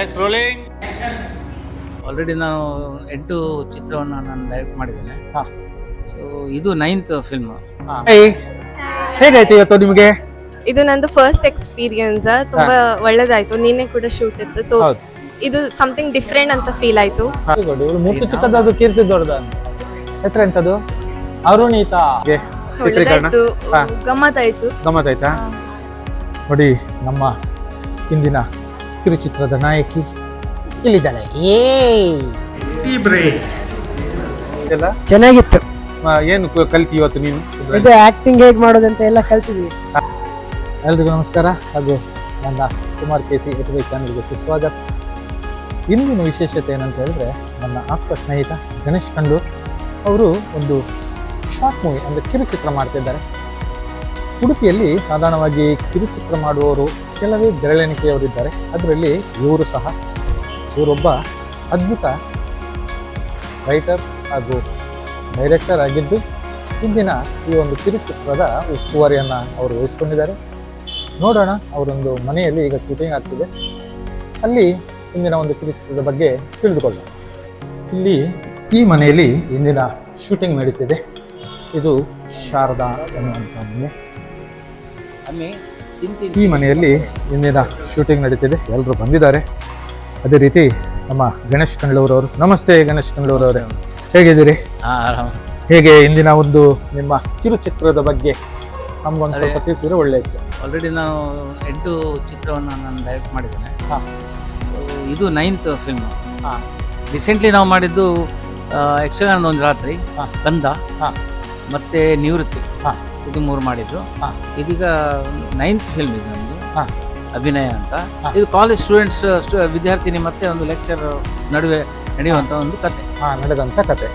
S rolling already ನಾನು ಎಂಟು ಚಿತ್ರವನ್ನು ನಾನು ಡೈರೆಕ್ಟ್ ಮಾಡಿದ್ದೇನೆ. ಹಾ. ಸೊ ಇದು ನೈನ್ತ್ ಫಿಲ್ಮ್ ಹೇಗಾಯ್ತು ಇವತ್ತು ನಿಮಗೆ? ಇದು ನಂದು ಫಸ್ಟ್ ಎಕ್ಸ್ಪೀರಿಯನ್ಸ್ ತುಂಬಾ ಒಳ್ಳೇದಾಯ್ತು. ನಿನ್ನೆ ಕೂಡ ಶೂಟ್ ಇತ್ತು. ಸೊ ಇದು ಸಮಥಿಂಗ್ ಡಿಫ್ರೆಂಟ್ ಅಂತ ಫೀಲ್ ಆಯ್ತು. ಇವಳು ಮೂರ್ತಿ ಚಿಕ್ಕದಾದ್ರು ಕೀರ್ತಿ ದೊಡ್ಡದ ಹೆಸರೆಂತದು ಅರುಣಿತಾ. ಚಿತ್ರೀಕರಣ. ಗಮ್ಮತ್ತಾಯ್ತು. ಗಮ್ಮತ್ತಾಯ್ತಾ? ನೋಡಿ ನಮ್ಮ ಇಂದಿನ ಕಿರುಚಿತ್ರದ ನಾಯಕಿ ಇಲ್ಲಿದ್ದಾಳೆ. ಏ ಇದೆಲ್ಲ? ಚೆನ್ನಾಗಿತ್ತು. ಆ, ಏನು ಕ- ಕಲ್ತಿ ಇವತ್ತು ನೀನು? ಇದು ಆಕ್ಟಿಂಗ್ ಹೇಗ್ ಮಾಡೋದಂತ ಎಲ್ಲ ಕಲ್ತಿದೀವಿ. ಎಲ್ರಿಗೂ ನಮಸ್ಕಾರ. ಹಾಗೂ ನನ್ನ ಕುಮಾರ್ ಕೆ ಸಿ ಎಟುವೈ ಚಾನಲ್ಗೆ ಸುಸ್ವಾಗತ. ಇಂದಿನ ವಿಶೇಷತೆ ಏನಂತ ಹೇಳಿದ್ರೆ ನನ್ನ ಆಪ್ತ ಸ್ನೇಹಿತ ಗಣೇಶ್ ಕಂಡೂರ್ ಅವರು ಒಂದು ಶಾರ್ಟ್ ಮೂವಿ ಅಂದರೆ ಕಿರುಚಿತ್ರ ಮಾಡ್ತಿದ್ದಾರೆ. ಉಡುಪಿಯಲ್ಲಿ ಸಾಧಾರಣವಾಗಿ ಕಿರುಚಿತ್ರ ಮಾಡುವವರು ಕೆಲವೇ ಬೆರಳೆಣಿಕೆಯವರಿದ್ದಾರೆ. ಅದರಲ್ಲಿ ಇವರು ಸಹ ಇವರೊಬ್ಬ ಅದ್ಭುತ ರೈಟರ್ ಹಾಗೂ ಡೈರೆಕ್ಟರ್ ಆಗಿದ್ದು, ಇಂದಿನ ಈ ಒಂದು ಕಿರುಚಿತ್ರದ ಉಸ್ತುವಾರಿಯನ್ನು ಅವರು ವಹಿಸ್ಕೊಂಡಿದ್ದಾರೆ. ನೋಡೋಣ, ಅವರೊಂದು ಮನೆಯಲ್ಲಿ ಈಗ ಶೂಟಿಂಗ್ ಆಗ್ತಿದೆ. ಅಲ್ಲಿ ಇಂದಿನ ಒಂದು ಕಿರುಚಿತ್ರದ ಬಗ್ಗೆ ತಿಳಿದುಕೊಳ್ಳೋಣ. ಇಲ್ಲಿ ಈ ಮನೆಯಲ್ಲಿ ಇಂದಿನ ಶೂಟಿಂಗ್ ನಡೀತಿದೆ. ಇದು ಶಾರದಾ ಎನ್ನುವಂಥ ಮನೆ. ಈ ಮನೆಯಲ್ಲಿ ಇಂದಿನ ಶೂಟಿಂಗ್ ನಡೀತಿದೆ ಎಲ್ಲರೂ ಬಂದಿದ್ದಾರೆ. ಅದೇ ರೀತಿ ನಮ್ಮ ಗಣೇಶ್ ಕಂಡ್ಲೂರವರು ನಮಸ್ತೆ ಗಣೇಶ್ ಕಂಡ್ಲೂರವರೇ. ಹೇಗಿದ್ದೀರಿ? ಹೇಗೆ ಇಂದಿನ ಒಂದು ನಿಮ್ಮ ಕಿರುಚಿತ್ರದ ಬಗ್ಗೆ ನಮ್ಗೊಂದು ಸ್ವಲ್ಪ ತಿಳಿಸಿದ್ರೆ ಒಳ್ಳೆ ಇತ್ತು ಆಲ್ರೆಡಿ ನಾನು ಎಂಟು ಚಿತ್ರವನ್ನು ನಾನು ಡೈರೆಕ್ಟ್ ಮಾಡಿದ್ದೇನೆ. ಹಾ. ಇದು ನೈನ್ತ್ ಫಿಲ್ಮ್ ಹಾ. ರೀಸೆಂಟ್ಲಿ ನಾವು ಮಾಡಿದ್ದು ಯಕ್ಷಗಾನದ ಒಂದು ರಾತ್ರಿ ಕಂದ ಹಾ. ಮತ್ತೆ ನಿವೃತ್ತಿ. ಹಾ. ಇದು ಮೂರು ಮಾಡಿದ್ದು ಹಾ. ಇದೀಗ ನೈನ್ತ್ ಫಿಲ್ಮ್ ಇದು ನಮ್ಮದು ಹಾ. ಅಭಿನಯ ಅಂತ. ಇದು ಕಾಲೇಜ್ ಸ್ಟೂಡೆಂಟ್ಸ್ ವಿದ್ಯಾರ್ಥಿನಿ ಮತ್ತೆ ಒಂದು ಲೆಕ್ಚರ್ ನಡುವೆ ನಡೆಯುವಂಥ ಒಂದು ಕತೆ. ಹಾ ನಡೆದಂತ ಕತೆ.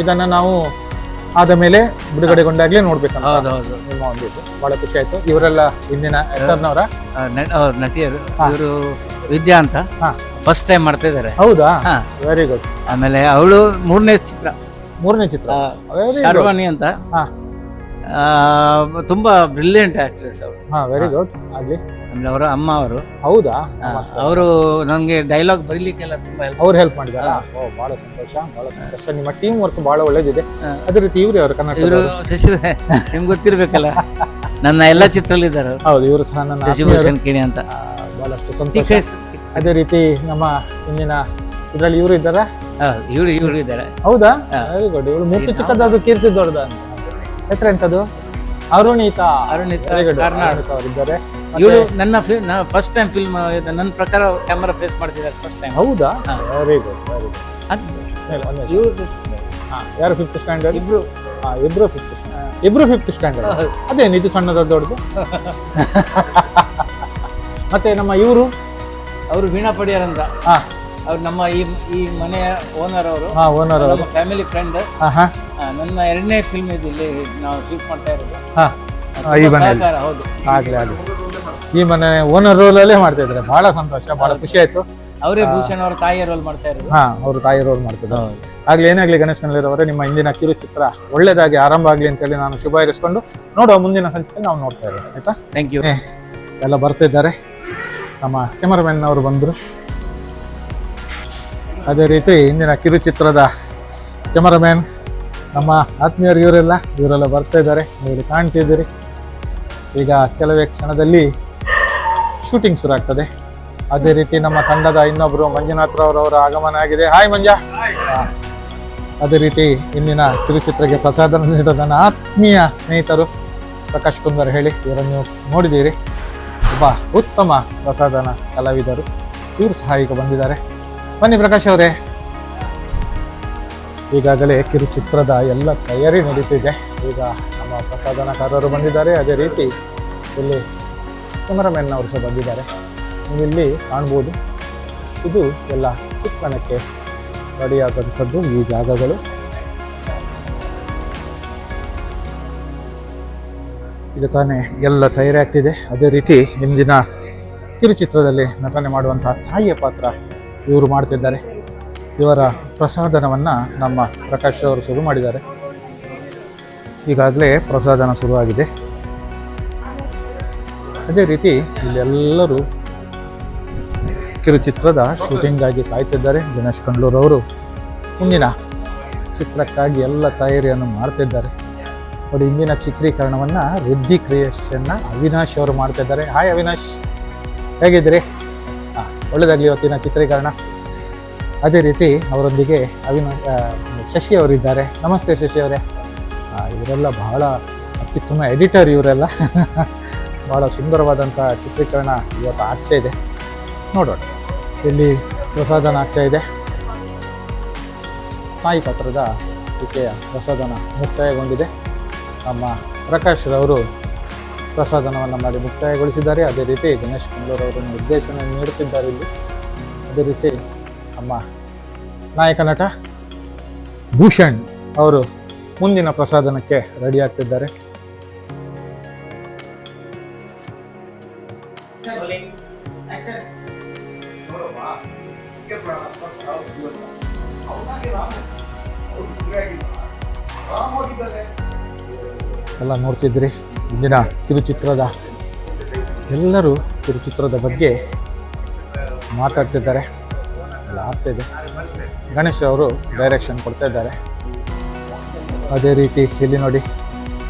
ಇದನ್ನ ನಾವು ಆದ ಮೇಲೆ ನೋಡ್ಬೇಕು ಹೌದು ಹೌದು. ನಿಮ್ಮ ಒಂದು ಇದು ಬಹಳ ಖುಷಿ ಆಯ್ತು. ಇವರೆಲ್ಲ ಹಿಂದಿನ ಅವ್ರು ನಟಿಯರು. ಇವರು ವಿದ್ಯಾ ಅಂತ. ಹಾ. ಫಸ್ಟ್ ಟೈಮ್ ಮಾಡ್ತಾ ಇದ್ದಾರೆ. ಹೌದಾ. ವೆರಿ ಗುಡ್ ಆಮೇಲೆ ಅವಳು ಮೂರನೇ ಚಿತ್ರ. ಮೂರನೇ ಚಿತ್ರ. ಶರ್ವಾಣಿ ಅಂತ. ತುಂಬಾ ಬ್ರಿಲಿಯಂಟ್ ಆಕ್ಟ್ರೆಸ್ ಅವರು. ಹಾ ವೆರಿ ಗುಡ್ ಆಗ್ಲಿ ಆಮೇಲೆ ಅವರ ಅಮ್ಮ ಅವರು. ಹೌದಾ? ಅವರು ನನಗೆ ಡೈಲಾಗ್ ಬರೀಲಿಕ್ಕೆಲ್ಲ ತುಂಬಾ ಹೆಲ್ಪ್ ಅವ್ರು ಹೆಲ್ಪ್ ಮಾಡಿದಾರ. ಓ ಬಹಳ ಸಂತೋಷ ಬಹಳ ಸಂತೋಷ. ನಿಮ್ಮ ಟೀಮ್ ವರ್ಕ್ ಬಹಳ ಒಳ್ಳೇದಿದೆ. ಅದೇ ರೀತಿ ಇವ್ರಿ ಅವರು ಇವರು ಕನ್ನಡ ಶಶಿ ನಿಮ್ಗೆ ಗೊತ್ತಿರ್ಬೇಕಲ್ಲ? ನನ್ನ ಎಲ್ಲ ಚಿತ್ರಲ್ಲಿದ್ದಾರೆ ಹೌದು ಇವರು ಸಹ ನನ್ನ. ಶಶಿಭೂಷಣ್ ಕಿಣಿ ಅಂತ. ಬಹಳಷ್ಟು ಸಂತೋಷ. ಅದೇ ರೀತಿ ನಮ್ಮ ಇಂದಿನ ಇದ್ರಲ್ಲಿ ಇವರು ಇದ್ದಾರೆ? ಇವರು ಇವಳು ಇದ್ದಾರೆ ಹೌದಾ? ವೆರಿ ಗುಡ್ ಇವಳು ಮೂರ್ತಿ ನಾವು- ಚಿಕ್ಕದಾದ್ರು ಕೀರ್ತಿ ದೊಡ್ಡದ ಹೆಸರು ಎಂತದ್ದು ಅರುಣಿತಾ. ಅರುಣಿತಾ ಕಾರ್ನಾಡ್ ಅವರಿದ್ದಾರೆ. ಇವಳು ನನ್ನ ಫಸ್ಟ್ ಟೈಮ್ ಫಿಲ್ಮ್ ನನ್ನ ಪ್ರಕಾರ ಕ್ಯಾಮರಾ ಫೇಸ್ ಮಾಡ್ತಿದ್ದಾರೆ ಫಸ್ಟ್ ಟೈಮ್ ಹೌದಾ. ವೆರಿ ಗುಡ್ ವೆರಿ ಗುಡ್ ಇವಳು ಯಾರು ಫಿಫ್ತ್ ಸ್ಟ್ಯಾಂಡರ್ಡ್ ಇಬ್ರು. ಇಬ್ರು ಫಿಫ್ತ್ ಸ್ಟ್ಯಾಂಡರ್ಡ್ ಇಬ್ರು ಫಿಫ್ತ್ ಸ್ಟ್ಯಾಂಡರ್ಡ್ ಅದೇ ಅದೇನು ಇದು ಸಣ್ಣದ ದೊಡ್ಡದು? ಮತ್ತೆ ನಮ್ಮ ಇವರು? ಅವರು ವೀಣಾ ಪಡೆಯರಂತ ಅಂತ. ಹಾ. ಅವ್ರು ನಮ್ಮ ಈ ಈ ಮನೆಯ ಓನರ್ ಅವರು. ಹಾ ಓನರ್ ಅವರು. ನಮ್ಮ ಫ್ಯಾಮಿಲಿ ಫ್ರೆಂಡ್ ಹಾ. ಹಾ ನನ್ನ ಎರಡನೇ ಫಿಲ್ಮ್ ಇದು ಇಲ್ಲಿ ನಾವು ಶೂಟ್ ಮಾಡ್ತಾ ಇರೋದು. ಹಾ ಈ ಸಹಕಾರ, ಹೌದು. ಆಗ್ಲಿ ಆಗ್ಲಿ. ಈ ಮನೆ ಓನರ್ ರೋಲ್ ಅಲ್ಲೇ ಮಾಡ್ತಾ ಇದ್ದಾರೆ. ಬಹಳ ಸಂತೋಷ ಬಹಳ ಖುಷಿ ಆಯ್ತು. ಅವರೇ ಭೂಷಣ್ ಅವರ ತಾಯಿಯ ರೋಲ್ ಮಾಡ್ತಾ ಇರೋದು. ಹಾ ಅವ್ರ ತಾಯಿ ರೋಲ್ ಮಾಡ್ತಿದ್ದಾರೆ. ಆಗ್ಲಿ ಏನಾಗ್ಲಿ ಗಣೇಶ್ ಕಣ್ಲಿರವರೇ ನಿಮ್ಮ ಹಿಂದಿನ ಕಿರುಚಿತ್ರ ಒಳ್ಳೇದಾಗಿ ಆರಂಭ ಆಗ್ಲಿ ಅಂತೇಳಿ ನಾನು ಶುಭ ಹಾರೈಸ್ಕೊಂಡು ನೋಡುವ ಮುಂದಿನ ಸಂಚಿಕೆ ನಾವು ನೋಡ್ತಾ ಇರೋದು ಆಯ್ತಾ? ಥ್ಯಾಂಕ್ ಯು ಎಲ್ಲ ಬರ್ತಿದ್ದಾರೆ. ನಮ್ಮ ಕ್ಯಾಮರಾಮ್ಯಾನ್ ಅವರು ಬಂದರು. ಅದೇ ರೀತಿ ಇಂದಿನ ಕಿರುಚಿತ್ರದ ಕ್ಯಾಮರಾಮ್ಯಾನ್ ನಮ್ಮ ಆತ್ಮೀಯರು ಇವರೆಲ್ಲ ಇವರೆಲ್ಲ ಬರ್ತಾ ಇದ್ದಾರೆ ನೀವು ಕಾಣ್ತಿದ್ದೀರಿ. ಈಗ ಕೆಲವೇ ಕ್ಷಣದಲ್ಲಿ ಶೂಟಿಂಗ್ ಶುರು ಆಗ್ತದೆ. ಅದೇ ರೀತಿ ನಮ್ಮ ತಂಡದ ಇನ್ನೊಬ್ಬರು ಮಂಜುನಾಥ್ ರವರವರ ಆಗಮನ ಆಗಿದೆ. ಹಾಯ್ ಮಂಜ. ಅದೇ ರೀತಿ ಇಂದಿನ ಕಿರುಚಿತ್ರಕ್ಕೆ ಪ್ರಸಾದ ನೀಡಿದ ನನ್ನ ಆತ್ಮೀಯ ಸ್ನೇಹಿತರು ಪ್ರಕಾಶ್ ಕುಂದರ್ ಹೇಳಿ ಇವರನ್ನು ನೋಡಿದ್ದೀರಿ. ಒಬ್ಬ ಉತ್ತಮ ಪ್ರಸಾದನ ಕಲಾವಿದರು ಇವರು ಸಹ ಈಗ ಬಂದಿದ್ದಾರೆ. ಬನ್ನಿ ಪ್ರಕಾಶ್ ಅವರೇ. ಈಗಾಗಲೇ ಕಿರುಚಿತ್ರದ ಎಲ್ಲ ತಯಾರಿ ನಡೀತಿದೆ. ಈಗ ನಮ್ಮ ಪ್ರಸಾದನಕಾರರು ಬಂದಿದ್ದಾರೆ. ಅದೇ ರೀತಿ ಇಲ್ಲಿ ಕ್ಯಾಮರಾಮ್ಯಾನ್ ಅವರು ಸಹ ಬಂದಿದ್ದಾರೆ. ನೀವಿಲ್ಲಿ ಕಾಣ್ಬೋದು. ಇದು ಎಲ್ಲ ಚಿತ್ರಣಕ್ಕೆ ರೆಡಿಯಾದಂಥದ್ದು ಈ ಜಾಗಗಳು. ಇದು ತಾನೇ ಎಲ್ಲ ತಯಾರಿ ಆಗ್ತಿದೆ ಅದೇ ರೀತಿ ಇಂದಿನ ಕಿರುಚಿತ್ರದಲ್ಲಿ ನಟನೆ ಮಾಡುವಂತಹ ತಾಯಿಯ ಪಾತ್ರ ಇವರು ಮಾಡ್ತಿದ್ದಾರೆ. ಇವರ ಪ್ರಸಾದನವನ್ನು ನಮ್ಮ ಪ್ರಕಾಶ್ ಅವರು ಶುರು ಮಾಡಿದ್ದಾರೆ. ಈಗಾಗಲೇ ಪ್ರಸಾದನ ಶುರುವಾಗಿದೆ. ಅದೇ ರೀತಿ ಇಲ್ಲೆಲ್ಲರೂ ಕಿರುಚಿತ್ರದ ಶೂಟಿಂಗಾಗಿ ಕಾಯ್ತಿದ್ದಾರೆ. ದಿನೇಶ್ ಕಂಡ್ಲೂರ್ ಅವರು ಮುಂದಿನ ಚಿತ್ರಕ್ಕಾಗಿ ಎಲ್ಲ ತಯಾರಿಯನ್ನು ಮಾಡ್ತಿದ್ದಾರೆ. ನೋಡಿ ಇಂದಿನ ಚಿತ್ರೀಕರಣವನ್ನು ರಿದ್ದಿ ಕ್ರಿಯೇಷನ್ನ ಅವಿನಾಶ್ ಅವರು ಮಾಡ್ತಿದ್ದಾರೆ. ಹಾಯ್ ಅವಿನಾಶ್. ಹೇಗಿದ್ದೀರಿ? ಒಳ್ಳೆಯದಾಗಲಿ ಇವತ್ತಿನ ಚಿತ್ರೀಕರಣ. ಅದೇ ರೀತಿ ಅವರೊಂದಿಗೆ ಅಭಿನ ಶಶಿ ಅವರಿದ್ದಾರೆ. ನಮಸ್ತೆ ಶಶಿ ಅವರೇ. ಇವರೆಲ್ಲ ಬಹಳ ಅತ್ಯುತ್ತಮ ಎಡಿಟರ್ ಇವರೆಲ್ಲ. ಬಹಳ ಸುಂದರವಾದಂಥ ಚಿತ್ರೀಕರಣ ಇವತ್ತು ಆಗ್ತಾ ಇದೆ. ನೋಡೋಣ. ಇಲ್ಲಿ ಪ್ರಸಾದನ ಆಗ್ತಾ ಇದೆ. ತಾಯಿ ಪತ್ರದ ಈಕೆಯ ಪ್ರಸಾದನ ಮುಕ್ತಾಯಗೊಂಡಿದೆ. ನಮ್ಮ ಪ್ರಕಾಶ್ ರವರು ಪ್ರಸಾದನವನ್ನು ಮಾಡಿ ಮುಕ್ತಾಯಗೊಳಿಸಿದ್ದಾರೆ. ಅದೇ ರೀತಿ ದಿನೇಶ್ ಕುಂದೂರು ಅವರು ನಿರ್ದೇಶನ ನೀಡುತ್ತಿದ್ದಾರೆ ಇಲ್ಲಿ. ಅದೇ ರೀತಿ ನಮ್ಮ ನಾಯಕ ನಟ ಭೂಷಣ್ ಅವರು ಮುಂದಿನ ಪ್ರಸಾದನಕ್ಕೆ ರೆಡಿ ಆಗ್ತಿದ್ದಾರೆ. ಎಲ್ಲ ನೋಡ್ತಿದ್ರಿ ಇಂದಿನ ಕಿರುಚಿತ್ರದ ಎಲ್ಲರೂ ಕಿರುಚಿತ್ರದ ಬಗ್ಗೆ ಮಾತಾಡ್ತಿದ್ದಾರೆ, ಎಲ್ಲ ಆಗ್ತಾಯಿದೆ ಗಣೇಶ್ ಅವರು ಡೈರೆಕ್ಷನ್ ಕೊಡ್ತಾ ಇದ್ದಾರೆ. ಅದೇ ರೀತಿ ಇಲ್ಲಿ ನೋಡಿ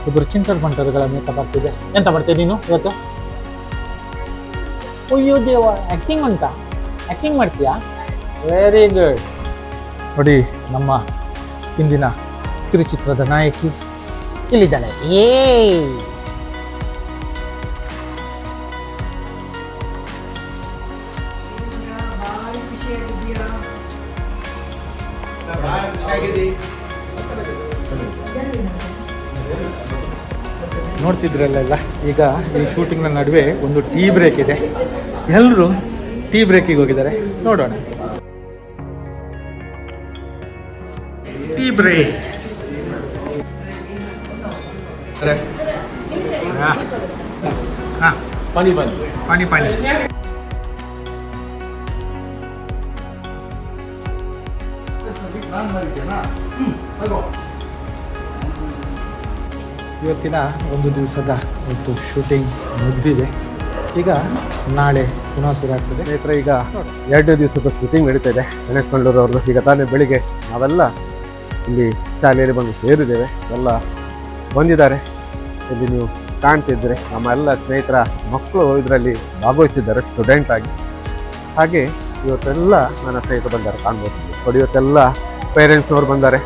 ಇಬ್ಬರು ಚಿಂಟರ್ ಬಂಟರ್ಗಳ ಮೇಕಪ್ ಆಗ್ತಿದೆ ಎಂತ ಮಾಡ್ತೀಯ ನೀನು ಇವತ್ತು? ಅಯ್ಯೋ ದೇವ ಆ್ಯಕ್ಟಿಂಗ್ ಉಂಟಾ? ಆ್ಯಕ್ಟಿಂಗ್ ಮಾಡ್ತೀಯಾ? ವೆರಿ ಗುಡ್ ನೋಡಿ, ನಮ್ಮ ಇಂದಿನ ಕಿರುಚಿತ್ರದ ನಾಯಕಿ ಇಲ್ಲಿದ್ದಾಳೆ. ಏ ನೋಡ್ತಿದ್ರಲ್ಲೆಲ್ಲ? ಈಗ ಈ ಶೂಟಿಂಗ್ನ ನಡುವೆ ಒಂದು ಟೀ ಬ್ರೇಕ್ ಇದೆ. ಎಲ್ಲರೂ ಟೀ ಬ್ರೇಕಿಗೆ ಹೋಗಿದ್ದಾರೆ. ನೋಡೋಣ. ಟೀ ಬ್ರೇಕ್ ಪಾನಿ ಪಾನಿ. ಪಾನಿ ಪಾನಿ. ಇವತ್ತಿನ ಒಂದು ದಿವಸದ ಒಂದು ಶೂಟಿಂಗ್ ಮುಗಿದಿದೆ. ಈಗ ನಾಳೆ ಪುನಃ ಶುರು ಆಗ್ತದೆ. ಈಗ ಎರಡು ದಿವಸದ ಶೂಟಿಂಗ್ ನಡೀತಾ ಇದೆ. ಗಣೇಶ್ ಈಗ ತಾನೇ ಬೆಳಿಗ್ಗೆ ನಾವೆಲ್ಲ ಇಲ್ಲಿ ಶಾಲೆಯಲ್ಲಿ ಬಂದು ಸೇರಿದ್ದೇವೆ. ಎಲ್ಲ ಬಂದಿದ್ದಾರೆ. ಇಲ್ಲಿ ನೀವು ಕಾಣ್ತಿದ್ರೆ ನಮ್ಮ ಎಲ್ಲ ಸ್ನೇಹಿತರ ಮಕ್ಕಳು ಇದರಲ್ಲಿ ಭಾಗವಹಿಸಿದ್ದಾರೆ ಸ್ಟೂಡೆಂಟ್ ಆಗಿ. ಹಾಗೆ ಇವತ್ತೆಲ್ಲ ನನ್ನ ಸ್ನೇಹಿತರು ಬಂದಾರೆ ಕಾಣ್ಬೋದು. ಇವತ್ತೆಲ್ಲ ಪೇರೆಂಟ್ಸ್ನವ್ರು ಬಂದ್ದಾರೆ.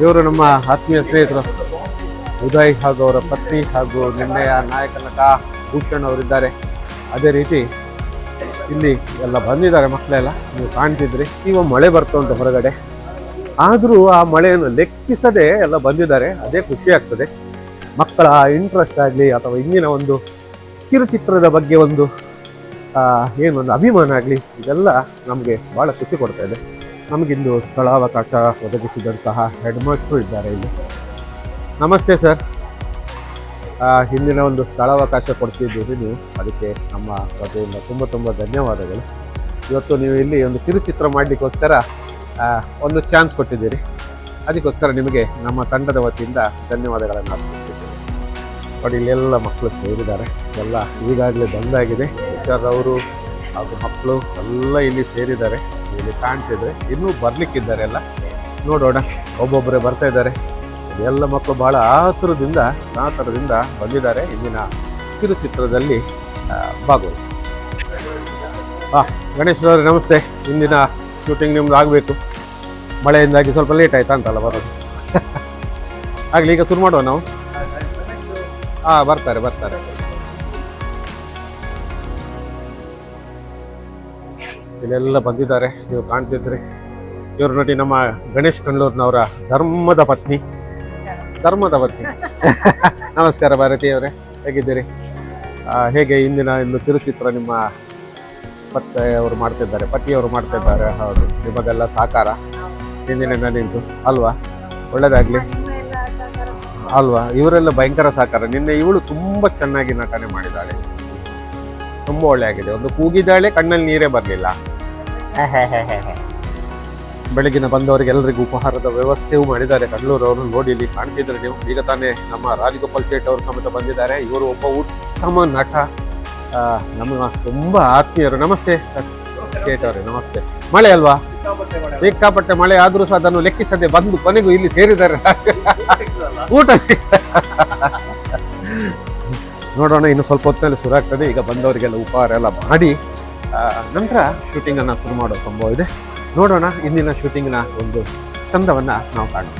ಇವರು ನಮ್ಮ ಆತ್ಮೀಯ ಸ್ನೇಹಿತರು. ಉದಯ್ ಹಾಗೂ ಅವರ ಪತ್ನಿ ಹಾಗೂ ನಿನ್ನೆಯ ನಾಯಕ ನಟ ಭೂಷಣ್ ಅವರಿದ್ದಾರೆ. ಅದೇ ರೀತಿ ಇಲ್ಲಿ ಎಲ್ಲ ಬಂದಿದ್ದಾರೆ ಮಕ್ಕಳೆಲ್ಲ ನೀವು ಕಾಣ್ತಿದ್ರಿ ಈಗ ಮಳೆ ಬರ್ತಾ ಉಂಟು ಹೊರಗಡೆ. ಆದರೂ ಆ ಮಳೆಯನ್ನು ಲೆಕ್ಕಿಸದೆ ಎಲ್ಲ ಬಂದಿದ್ದಾರೆ. ಅದೇ ಖುಷಿ ಆಗ್ತದೆ. ಮಕ್ಕಳ ಇಂಟ್ರೆಸ್ಟ್ ಆಗಲಿ ಅಥವಾ ಇಂದಿನ ಒಂದು ಕಿರುಚಿತ್ರದ ಬಗ್ಗೆ ಒಂದು ಏನೊಂದು ಅಭಿಮಾನ ಆಗಲಿ, ಇದೆಲ್ಲ ನಮಗೆ ಭಾಳ ಖುಷಿ ಕೊಡ್ತಾ ಇದೆ. ನಮಗಿಂದು ಸ್ಥಳಾವಕಾಶ ಒದಗಿಸಿದಂತಹ ಹೆಡ್ ಮಾಸ್ಟ್ರು ಇದ್ದಾರೆ ಇಲ್ಲಿ. ನಮಸ್ತೆ ಸರ್. ಹಿಂದಿನ ಒಂದು ಸ್ಥಳಾವಕಾಶ ಕೊಡ್ತಿದ್ದೀರಿ ನೀವು. ಅದಕ್ಕೆ ನಮ್ಮ ವತಿಯಿಂದ ತುಂಬ ತುಂಬ ಧನ್ಯವಾದಗಳು. ಇವತ್ತು ನೀವು ಇಲ್ಲಿ ಒಂದು ಕಿರುಚಿತ್ರ ಮಾಡಲಿಕ್ಕೋಸ್ಕರ ಒಂದು ಚಾನ್ಸ್ ಕೊಟ್ಟಿದ್ದೀರಿ. ಅದಕ್ಕೋಸ್ಕರ ನಿಮಗೆ ನಮ್ಮ ತಂಡದ ವತಿಯಿಂದ ಧನ್ಯವಾದಗಳನ್ನು ಅರ್ಪಿಸ್ತಿದ್ದೇನೆ ನೋಡಿ, ಇಲ್ಲೆಲ್ಲ ಮಕ್ಕಳು ಸೇರಿದ್ದಾರೆ. ಎಲ್ಲ ಈಗಾಗಲೇ ಬಂದಾಗಿದೆ. ಅವರು ಹಾಗೂ ಮಕ್ಕಳು ಎಲ್ಲ ಇಲ್ಲಿ ಸೇರಿದ್ದಾರೆ. ಇಲ್ಲಿ ಕಾಣ್ತಿದ್ರೆ ಇನ್ನೂ ಬರಲಿಕ್ಕಿದ್ದಾರೆ ಎಲ್ಲ. ನೋಡೋಣ, ಒಬ್ಬೊಬ್ಬರೇ ಬರ್ತಾ ಇದ್ದಾರೆ. ಎಲ್ಲ ಮಕ್ಕಳು ಬಹಳ ಆತುರದಿಂದ ಕಾತರದಿಂದ ಬಂದಿದ್ದಾರೆ. ಇಂದಿನ ಕಿರುಚಿತ್ರದಲ್ಲಿ ಭಾಗವಹಿಸಿ ಹಾ ಗಣೇಶ್ ನಮಸ್ತೆ. ಇಂದಿನ ಶೂಟಿಂಗ್ ನಿಮ್ದು ಆಗಬೇಕು. ಮಳೆಯಿಂದಾಗಿ ಸ್ವಲ್ಪ ಲೇಟ್ ಆಯ್ತಾ ಅಂತಲ್ಲ ಬರೋದು. ಆಗಲಿ, ಈಗ ಶುರು ಮಾಡುವ ನಾವು? ಹಾ ಬರ್ತಾರೆ ಬರ್ತಾರೆ. ಇಲ್ಲೆಲ್ಲ ಬಂದಿದ್ದಾರೆ. ನೀವು ಕಾಣ್ತಿದ್ರಿ ಇವ್ರ ನೋಡಿ ನಮ್ಮ ಗಣೇಶ್ ಕಂಡ್ಲೂರ್ನವರ ಧರ್ಮದ ಪತ್ನಿ. ಧರ್ಮದ ಪತ್ನಿ ನಮಸ್ಕಾರ ಭಾರತಿ ಅವರೇ, ಹೇಗಿದ್ದೀರಿ? ಹೇಗೆ ಇಂದಿನ ಇನ್ನು ಕಿರುಚಿತ್ರ ನಿಮ್ಮ ಪತ್ತೆ ಅವರು ಮಾಡ್ತಿದ್ದಾರೆ ಪತಿಯವರು ಮಾಡ್ತಿದ್ದಾರೆ, ಹೌದು. ನಿಮಗೆಲ್ಲ ಸಾಕಾರ? ಇಂದಿನಿಂದ ನಿಂತು ಅಲ್ವಾ? ಒಳ್ಳೇದಾಗಲಿ. ಅಲ್ವಾ? ಇವರೆಲ್ಲ ಭಯಂಕರ ಸಾಕಾರ. ನಿನ್ನೆ ಇವಳು ತುಂಬ ಚೆನ್ನಾಗಿ ನಟನೆ ಮಾಡಿದ್ದಾಳೆ ತುಂಬ ಒಳ್ಳೆ ಆಗಿದೆ ಒಂದು ಕೂಗಿದ್ದಾಳೆ ಕಣ್ಣಲ್ಲಿ ನೀರೇ ಬರಲಿಲ್ಲ. ಬೆಳಗಿನ ಬಂದವರಿಗೆ ಎಲ್ಲರಿಗೂ ಉಪಹಾರದ ವ್ಯವಸ್ಥೆಯೂ ಮಾಡಿದ್ದಾರೆ. ಕಡಲೂರು ಅವರು ನೋಡಿ, ಇಲ್ಲಿ ಕಾಣ್ತಿದ್ರೆ ನೀವು. ಈಗ ತಾನೇ ನಮ್ಮ ರಾಜಗೋಪಾಲ್ ಶೇಟ್ ಅವರು ಸಮೇತ ಬಂದಿದ್ದಾರೆ. ಇವರು ಒಬ್ಬ ಉತ್ತಮ ನಟ. ನಮ್ಮ ತುಂಬ ಆತ್ಮೀಯರು. ನಮಸ್ತೆ ಶೇಟ್ ಅವರೇ, ನಮಸ್ತೆ. ಮಳೆ ಅಲ್ವಾ? ಸಿಕ್ಕಾಪಟ್ಟೆ ಮಳೆ ಆದರೂ ಸಹ ಅದನ್ನು ಲೆಕ್ಕಿಸದೆ ಬಂದು ಕೊನೆಗೂ ಇಲ್ಲಿ ಸೇರಿದ್ದಾರೆ. ಊಟ ನೋಡೋಣ, ಇನ್ನು ಸ್ವಲ್ಪ ಹೊತ್ತಿನಲ್ಲಿ ಶುರು ಆಗ್ತದೆ. ಈಗ ಬಂದವರಿಗೆಲ್ಲ ಉಪಹಾರ ಎಲ್ಲ ಮಾಡಿ. ನಂತರ ಶೂಟಿಂಗನ್ನು ಶುರು ಮಾಡೋ ಸಂಭವ ಇದೆ. ನೋಡೋಣ ಇಂದಿನ ಶೂಟಿಂಗ್ನ ಒಂದು ಚಂದವನ್ನ ನಾವು ಕಾಣೋಣ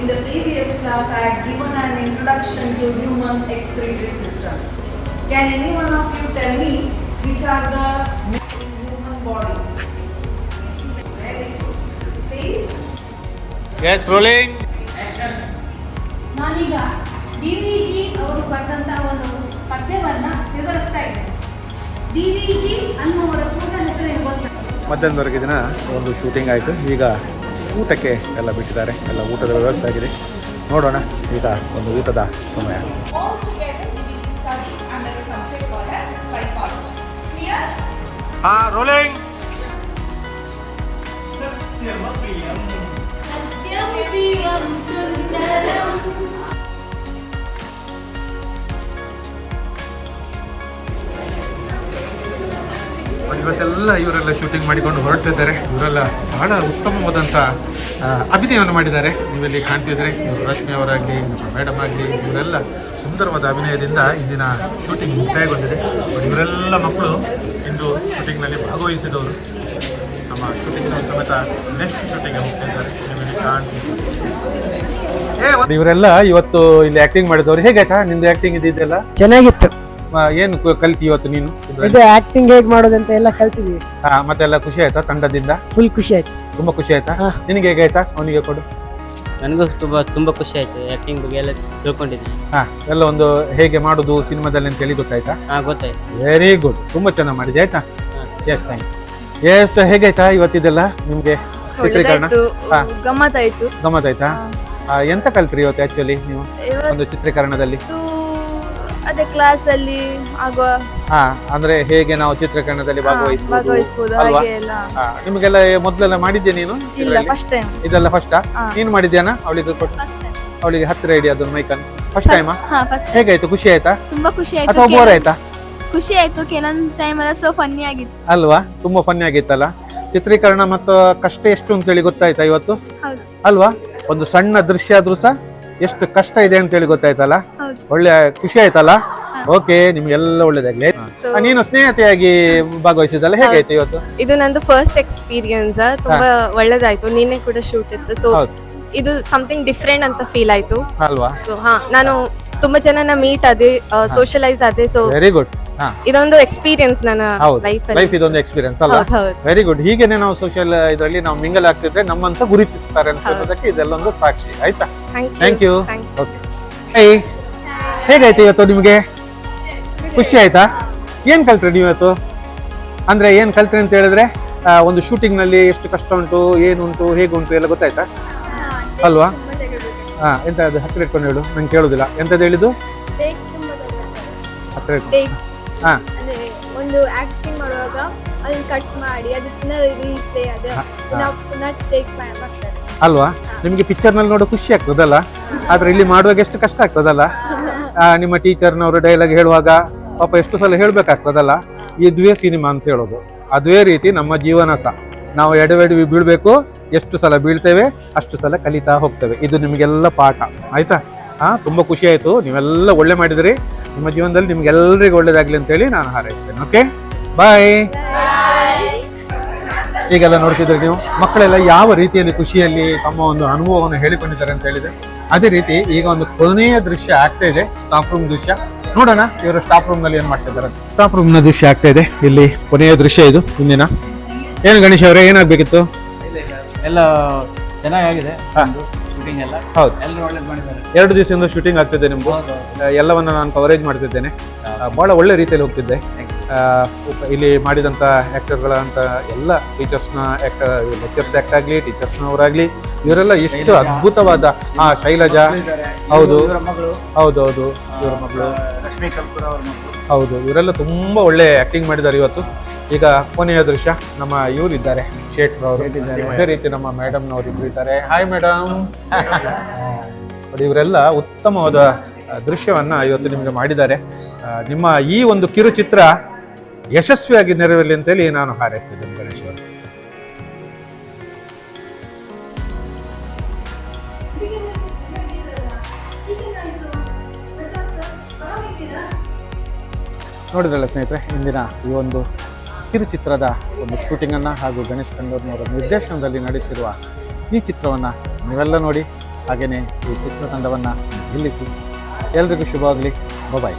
in the previous class I had given an introduction to human excretory system. Can any one of you tell me which are the human body? Yes rolling ನಾನೀಗ ಡಿ ವಿ ಜಿ ಅವರು ಬರೆದಂತಹ ಒಂದು ಪದ್ಯವನ್ನ ವಿವರಿಸ್ತಾ ಇದ್ದೇನೆ. ಡಿ ವಿ ಜಿ ಅನ್ನುವರ ಪೂರ್ಣ ಹೆಸರು ಮಧ್ಯಾಹ್ನದವರೆಗೆ ದಿನ ಒಂದು shooting ಆಯಿತು. ಈಗ ಊಟಕ್ಕೆ ಎಲ್ಲ ಬಿಟ್ಟಿದ್ದಾರೆ. ಎಲ್ಲ ಊಟದ ವ್ಯವಸ್ಥೆ ಆಗಿದೆ. ನೋಡೋಣ ಈಗ ಒಂದು ಊಟದ ಸಮಯ. All together, we will be studying under a subject called as psychology. Clear? ಹಾ ರೋಲಿಂಗ್ सत्यं शिवं सुन्दरम् ಇವತ್ತೆಲ್ಲ ಇವರೆಲ್ಲ ಶೂಟಿಂಗ್ ಮಾಡಿಕೊಂಡು ಹೊರಟಿದ್ದಾರೆ ಇವರೆಲ್ಲ ಬಹಳ ಉತ್ತಮವಾದಂಥ ಆ, ಅಭಿನಯವನ್ನು ಮಾಡಿದ್ದಾರೆ ನೀವೆಲ್ಲಿ ಕಾಣ್ತಿದ್ರೆ ಇವರು ರಶ್ಮಿ ಅವರಾಗಲಿ ಮೇಡಮ್ ಆಗಲಿ ಇವರೆಲ್ಲ ಸುಂದರವಾದ ಅಭಿನಯದಿಂದ ಇಂದಿನ ಶೂಟಿಂಗ್ ಮುಕ್ತಾಯಗೊಂಡಿದೆ ನೋಡಿ, ಇವರೆಲ್ಲ ಮಕ್ಕಳು ಇಂದು ಶೂಟಿಂಗ್ನಲ್ಲಿ ಭಾಗವಹಿಸಿದವರು ನಮ್ಮ ಶೂಟಿಂಗ್ನಲ್ಲಿ ಸಮೇತ ನೆಕ್ಸ್ಟ್ ಶೂಟಿಂಗ್ ಹೋಗ್ತಾ ಇದ್ದಾರೆ ನೀವೆಲ್ಲಿ ಕಾಣ್ತಿದ್ದೀರಿ ಇವರೆಲ್ಲ ಇವತ್ತು ಇಲ್ಲಿ ಆಕ್ಟಿಂಗ್ ಮಾಡಿದವರು. ಹೇಗಾಯ್ತಾ ನಿಂದು ಆಕ್ಟಿಂಗ್ ಇದ್ದಿದ್ದೆಲ್ಲ? ಚೆನ್ನಾಗಿತ್ತು. ಏನು ಕಲ್ತಿ ಇವತ್ತು ನೀನು? ಇದು ಆಕ್ಟಿಂಗ್ ಹೇಗ್ ಮಾಡೋದಂತ ಎಲ್ಲ ಕಲ್ತಿದೀವಿ. ಹಾ, ಮತ್ತೆಲ್ಲ ಖುಷಿ ಆಯ್ತಾ ತಂಡದಿಂದ? ಫುಲ್ ಖುಷಿ ಆಯ್ತು. ತುಂಬಾ ಖುಷಿ ಆಯ್ತಾ? ಹಾ. ನಿನಗೆ ಹೇಗಾಯ್ತಾ ಅವನಿಗೆ ಕೊಡು. ನನಗೂ ತುಂಬಾ ತುಂಬಾ ಖುಷಿ ಆಯ್ತು ಆಕ್ಟಿಂಗ್ ಬಗ್ಗೆ ಎಲ್ಲ ತಿಳ್ಕೊಂಡಿದ್ದೀನಿ. ಹಾ ಎಲ್ಲ ಒಂದು ಹೇಗೆ ಮಾಡುದು ಸಿನಿಮಾದಲ್ಲಿ ಅಂತ ಹೇಳಿ ಗೊತ್ತಾಯ್ತಾ? ಹಾ ಗೊತ್ತಾಯ್ತು. ವೆರಿ ಗುಡ್ ತುಂಬಾ ಚೆನ್ನಾಗಿ ಮಾಡಿದೆ ಆಯ್ತಾ. ಎಸ್ ಥ್ಯಾಂಕ್ ಎಸ್ ಹೇಗಾಯ್ತಾ ಇವತ್ತಿದೆಲ್ಲ ನಿಮ್ಗೆ? ಚಿತ್ರೀಕರಣ? ಆಯ್ತಾ ಗಮ್ಮತ್ತಾಯ್ತು. ಗಮ್ಮತ್ತಾಯ್ತಾ? ಆ, ಎಂತ ಕಲ್ತ್ರಿ ಇವತ್ತು ಆಕ್ಚುಲಿ ನೀವು? ಒಂದು ಚಿತ್ರೀಕರಣದಲ್ಲಿ? ಅದೇ ಕ್ಲಾಸ್ ಅಲ್ಲಿ ಆಗುವ ಹಾ ಅಂದ್ರೆ ಹೇಗೆ ನಾವು ಚಿತ್ರೀಕರಣದಲ್ಲಿ ಭಾಗವಹಿಸಬಹುದು ಅಲ್ವಾ? ನಿಮಗೆಲ್ಲ ಮೊದ್ಲೆಲ್ಲ ಮಾಡಿದ್ದೆ ನೀನು ಇದೆಲ್ಲ ಫಸ್ಟಾ. ನೀನು ಮಾಡಿದ್ಯಾನ? ಅವಳಿಗೆ ಕೊಟ್ಟು ಅವಳಿಗೆ ಹತ್ತಿರ ಇಡಿ ಅದನ್ನ ಮೈಕನ್ ಫಸ್ಟ್ ಟೈಮ್ ಹೇಗಾಯ್ತು ಖುಷಿ ಆಯ್ತಾ? ತುಂಬಾ ಖುಷಿ ಅಥವಾ ಆಯ್ತು ಬೋರ್ ಆಯ್ತಾ? ಖುಷಿ ಆಯ್ತು. ಕೆಲವೊಂದು ಟೈಮ್ ಎಲ್ಲ ಸೊ ಫನ್ನಿ ಆಗಿತ್ತು. ಅಲ್ವಾ? ತುಂಬಾ ಫನ್ನಿ ಆಗಿತ್ತಲ್ಲ? ಚಿತ್ರೀಕರಣ ಮತ್ತು ಕಷ್ಟ ಎಷ್ಟು ಅಂತೇಳಿ ಗೊತ್ತಾಯ್ತಾ ಇವತ್ತು? ಹೌದು. ಅಲ್ವಾ? ಒಂದು ಸಣ್ಣ ದೃಶ್ಯ ಆದ್ರೂ ಸಹ ಎಷ್ಟು ಕಷ್ಟ ಇದೆ ಅಂತೇಳಿ ಗೊತ್ತಾಯ್ತಲ್ಲ? ಹೌದು. ಒಳ್ಳೆ ಖುಷಿ ಆಯ್ತಲ್ಲ? ಓಕೆ ನಿಮ್ಗೆಲ್ಲ ಒಳ್ಳೇದಾಗ್ಲಿ. ನೀನು ಸ್ನೇಹಿತೆಯಾಗಿ ಭಾಗವಹಿಸಿದಲ್ಲ ಹೇಗಾಯ್ತು ಇವತ್ತು? ಇದು ನಂದು ಫಸ್ಟ್ ಎಕ್ಸ್ಪೀರಿಯನ್ಸ್ ತುಂಬಾ ಒಳ್ಳೇದಾಯ್ತು. ನಿನ್ನೆ ಕೂಡ ಶೂಟ್ ಇತ್ತು. ಸೊ ಇದು ಸಮಥಿಂಗ್ ಡಿಫ್ರೆಂಟ್ ಅಂತ ಫೀಲ್ ಆಯ್ತು. ಅಲ್ವಾ? ಸೊ ಹಾ ನಾನು ತುಂಬಾ ಜನನ ಮೀಟ್ ಆದೆ ಸೋಷಿಯಲೈಸ್ ಆದೆ ಸೊ ವೆರಿ ಗುಡ್ ಇದೊಂದು ಎಕ್ಸ್ಪೀರಿಯನ್ಸ್ ನನ್ನ ಲೈಫ್ ಲೈಫ್ ಇದೊಂದು ಎಕ್ಸ್ಪೀರಿಯನ್ಸ್ ಅಲ್ಲ ವೆರಿ ಗುಡ್ ಹೀಗೇನೆ ನಾವು ಸೋಷಿಯಲ್ ಇದರಲ್ಲಿ ನಾವು ಮಿಂಗಲ್ ಆಗ್ತಿದ್ರೆ ನಮ್ಮಂತ ಗುರುತಿಸ್ತಾರೆ ಅಂತ ಹೇಳೋದಕ್ಕೆ ಇದೆಲ್ಲೊಂದು ಸಾಕ್ಷಿ. ಆಯ್ತಾ? ಥ್ಯಾಂಕ್ ಥ್ಯಾಂಕ್ ಯು ಓಕೆ ಹೇ ಹೇಗಾಯ್ತು ಇವತ್ತು ನಿಮಗೆ? ಖುಷಿ ಆಯ್ತಾ? ಏನ್ ಕಲ್ತ್ರಿ ನೀವು ಇವತ್ತು? ಅಂದ್ರೆ ಏನ್ ಕಲ್ತ್ರಿ ಅಂತ ಹೇಳಿದ್ರೆ ಒಂದು ಶೂಟಿಂಗ್ನಲ್ಲಿ ಎಷ್ಟು ಕಷ್ಟ ಉಂಟು ಏನುಂಟು ಹೇಗುಂಟು ಎಲ್ಲ ಗೊತ್ತಾಯ್ತಾ? ಅಲ್ವಾ? ಹಾ ಎಂತ ಅದು ಹತ್ತಿರ ಇಟ್ಕೊಂಡು ಹೇಳು. ನಂಗೆ ಕೇಳುದಿಲ್ಲ. ಎಂತದ್ದು ಹೇಳಿದ್ದು? ಹತ್ತಿರ. ಅಂದ್ರೆ ಒಂದು ಆಕ್ಟಿಂಗ್ ಮಾಡುವಾಗ ಅದನ್ನ ಕಟ್ ಮಾಡಿ ಅದು ಪುನಃ ರೀಪ್ಲೇ ಅದು ಹಾ, ಪುನಃ ಪುನಃ ಟೇಕ್ ಮಾಡ್ತಾರೆ. ಅಲ್ವಾ? ನಿಮಗೆ ಪಿಕ್ಚರ್ನಲ್ಲಿ ನೋಡೋ ಖುಷಿ ಆಗ್ತದಲ್ಲ ಆದ್ರೆ ಇಲ್ಲಿ ಮಾಡುವಾಗ ಎಷ್ಟು ಕಷ್ಟ ಆಗ್ತದಲ್ಲ ನಿಮ್ಮ ಟೀಚರ್ನವರು ಡೈಲಾಗ್ ಹೇಳುವಾಗ ಪಾಪ ಎಷ್ಟು ಸಲ ಹೇಳ್ಬೇಕಾಗ್ತದಲ್ಲ ಇದುವೇ ಸಿನಿಮಾ ಅಂತ ಹೇಳೋದು. ಅದುವೇ ರೀತಿ ನಮ್ಮ ಜೀವನ ಸಹ. ನಾವು ಎಡವೆಡವಿ ಬೀಳ್ಬೇಕು ಎಷ್ಟು ಸಲ ಬೀಳ್ತೇವೆ ಅಷ್ಟು ಸಲ ಕಲಿತಾ ಹೋಗ್ತೇವೆ. ಇದು ನಿಮಗೆಲ್ಲ ಪಾಠ. ಆಯ್ತಾ? ಹಾ ತುಂಬಾ ಖುಷಿ ಆಯ್ತು. ನೀವೆಲ್ಲ ಒಳ್ಳೆ ಮಾಡಿದ್ರಿ. ನಿಮ್ಮ ಜೀವನದಲ್ಲಿ ನಿಮ್ಗೆಲ್ಲರಿಗೂ ಒಳ್ಳೇದಾಗ್ಲಿ ಅಂತೇಳಿ ನಾನು ಹಾರೈಸ್ತೇನೆ ಓಕೆ ಬಾಯ್ ಈಗೆಲ್ಲ ನೋಡ್ತಿದ್ರೆ ನೀವು? ಮಕ್ಕಳೆಲ್ಲ ಯಾವ ರೀತಿಯಲ್ಲಿ ಖುಷಿಯಲ್ಲಿ ತಮ್ಮ ಒಂದು ಅನುಭವವನ್ನು ಹೇಳಿಕೊಂಡಿದ್ದಾರೆ ಅಂತ ಹೇಳಿದೆ ಅದೇ ರೀತಿ ಈಗ ಒಂದು ಕೊನೆಯ ದೃಶ್ಯ ಆಗ್ತಾ ಇದೆ ಸ್ಟಾಫ್ ರೂಮ್ ದೃಶ್ಯ. ನೋಡೋಣ ಇವರು ಸ್ಟಾಫ್ ರೂಮ್ನಲ್ಲಿ ಏನ್ ಮಾಡ್ತಿದ್ದಾರೆ ಸ್ಟಾಫ್ ರೂಮ್ನ ದೃಶ್ಯ ಆಗ್ತಾ ಇದೆ ಇಲ್ಲಿ ಕೊನೆಯ ದೃಶ್ಯ ಇದು ಇಂದಿನ ಏನು ಗಣೇಶ್ ಅವರೇ ಏನಾಗ್ಬೇಕಿತ್ತು? ಎಲ್ಲ ಚೆನ್ನಾಗಿದೆ. ಶೂಟಿಂಗ್ ಎಲ್ಲ. ಹೌದು. ಎಲ್ಲರೂ ಒಳ್ಳೇದು ಮಾಡಿದ್ದಾರೆ. ಎರಡು ದಿವಸದಿಂದ ಶೂಟಿಂಗ್ ಆಗ್ತಿದೆ ನಿಮ್ದು. ಹೌದು ಎಲ್ಲವನ್ನ ನಾನು ಕವರೇಜ್ ಮಾಡ್ತಿದ್ದೇನೆ. ಬಹಳ ಒಳ್ಳೆ ರೀತಿಯಲ್ಲಿ ಹೋಗ್ತಿದ್ದೆ. ಇಲ್ಲಿ ಮಾಡಿದಂತ ಆಕ್ಟರ್ಗಳಂತ ಎಲ್ಲ ಟೀಚರ್ಸ್ನ ಆಕ್ಟರ್ ಲೆಕ್ಚರ್ಸ್ ಆಕ್ಟ್ ಆಗಲಿ ಟೀಚರ್ಸ್ನವರಾಗ್ಲಿ ಇವರೆಲ್ಲ ಎಷ್ಟು ಅದ್ಭುತವಾದ ಆ ಶೈಲಜಾ. ಹೌದು. ಹೌದು ಹೌದು. ಹೌದೌದು ಇವರ ಮಗಳು. ರಶ್ಮಿ ಕಲ್ಪುರ ಅವ್ರ ಮಗಳು. ಹೌದು. ಇವರೆಲ್ಲ ತುಂಬಾ ಒಳ್ಳೆ ಆಕ್ಟಿಂಗ್ ಮಾಡಿದ್ದಾರೆ ಇವತ್ತು. ಈಗ ಕೊನೆಯ ದೃಶ್ಯ ನಮ್ಮ ಇವರಿದ್ದಾರೆ ಇದ್ದಾರೆ ಶೇಟ್ರ್ ಅವರು. ಅದೇ ರೀತಿ ನಮ್ಮ ಮೇಡಮ್ನವರು ಇಬ್ರು ಇದ್ದಾರೆ. ಹಾಯ್ ಮೇಡಮ್ ಇವರೆಲ್ಲ ಉತ್ತಮವಾದ ದೃಶ್ಯವನ್ನ ಇವತ್ತು ನಿಮಗೆ ಮಾಡಿದ್ದಾರೆ. ನಿಮ್ಮ ಈ ಒಂದು ಕಿರುಚಿತ್ರ ಯಶಸ್ವಿಯಾಗಿ ನೆರವೇರಲಿ ಅಂತೇಳಿ ನಾನು ಹಾರೈಸ್ತಿದ್ದೇನೆ ಗಣೇಶ್ ಅವರು. ನೋಡಿದ್ರಲ್ಲ ಸ್ನೇಹಿತರೆ ಇಂದಿನ ಈ ಒಂದು ಕಿರುಚಿತ್ರದ ಒಂದು ಶೂಟಿಂಗನ್ನು ಹಾಗೂ ಗಣೇಶ್ ಕಂಡೂರ್ನವರ ನಿರ್ದೇಶನದಲ್ಲಿ ನಡೆಯುತ್ತಿರುವ ಈ ಚಿತ್ರವನ್ನು ನೀವೆಲ್ಲ ನೋಡಿ ಹಾಗೆಯೇ ಈ ಚಿತ್ರತಂಡವನ್ನು ನಿಲ್ಲಿಸಿ. ಎಲ್ರಿಗೂ ಶುಭವಾಗಲಿ. ಬಾಯ್